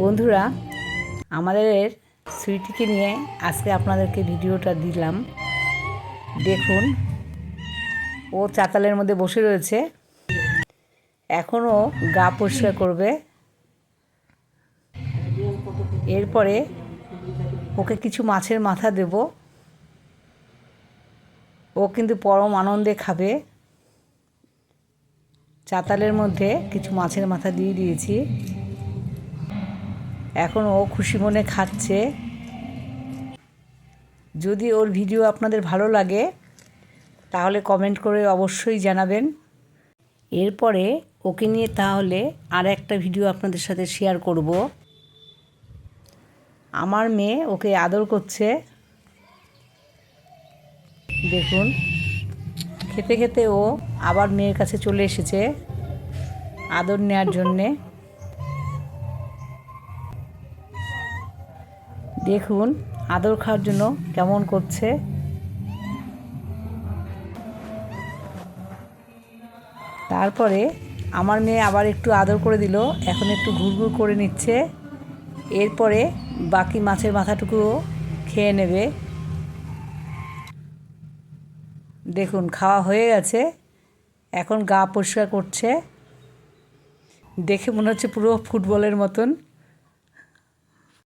বন্ধুরা, আমাদের সুইটিকে নিয়ে আজকে আপনাদেরকে ভিডিওটা দিলাম। দেখুন, ও চাতালের মধ্যে বসে রয়েছে। এখনও গা পরিষ্কার করবে। এরপরে ওকে কিছু মাছের মাথা দেব। ও কিন্তু পরম আনন্দে খাবে। চাতালের মধ্যে কিছু মাছের মাথা দিয়ে দিয়েছি। এখন ও খুশি মনে খাচ্ছে। যদি ওর ভিডিও আপনাদের ভালো লাগে, তাহলে কমেন্ট করে অবশ্যই জানাবেন। এরপরে ওকে নিয়ে তাহলে আর একটা ভিডিও আপনাদের সাথে শেয়ার করব। আমার মেয়ে ওকে আদর করছে। দেখুন, খেতে খেতে ও আবার মেয়ের কাছে চলে এসেছে আদর নেওয়ার জন্যে। দেখুন, আদর খাওয়ার জন্য কেমন করছে। তারপরে আমার মেয়ে আবার একটু আদর করে দিল, এখন একটু ঘুরঘুর করে নিচ্ছে। এরপরে বাকি মাছের মাথাটুকুও খেয়ে নেবে। দেখুন, খাওয়া হয়ে গেছে, এখন গা পরিষ্কার করছে। দেখে মনে হচ্ছে পুরো ফুটবলের মতন।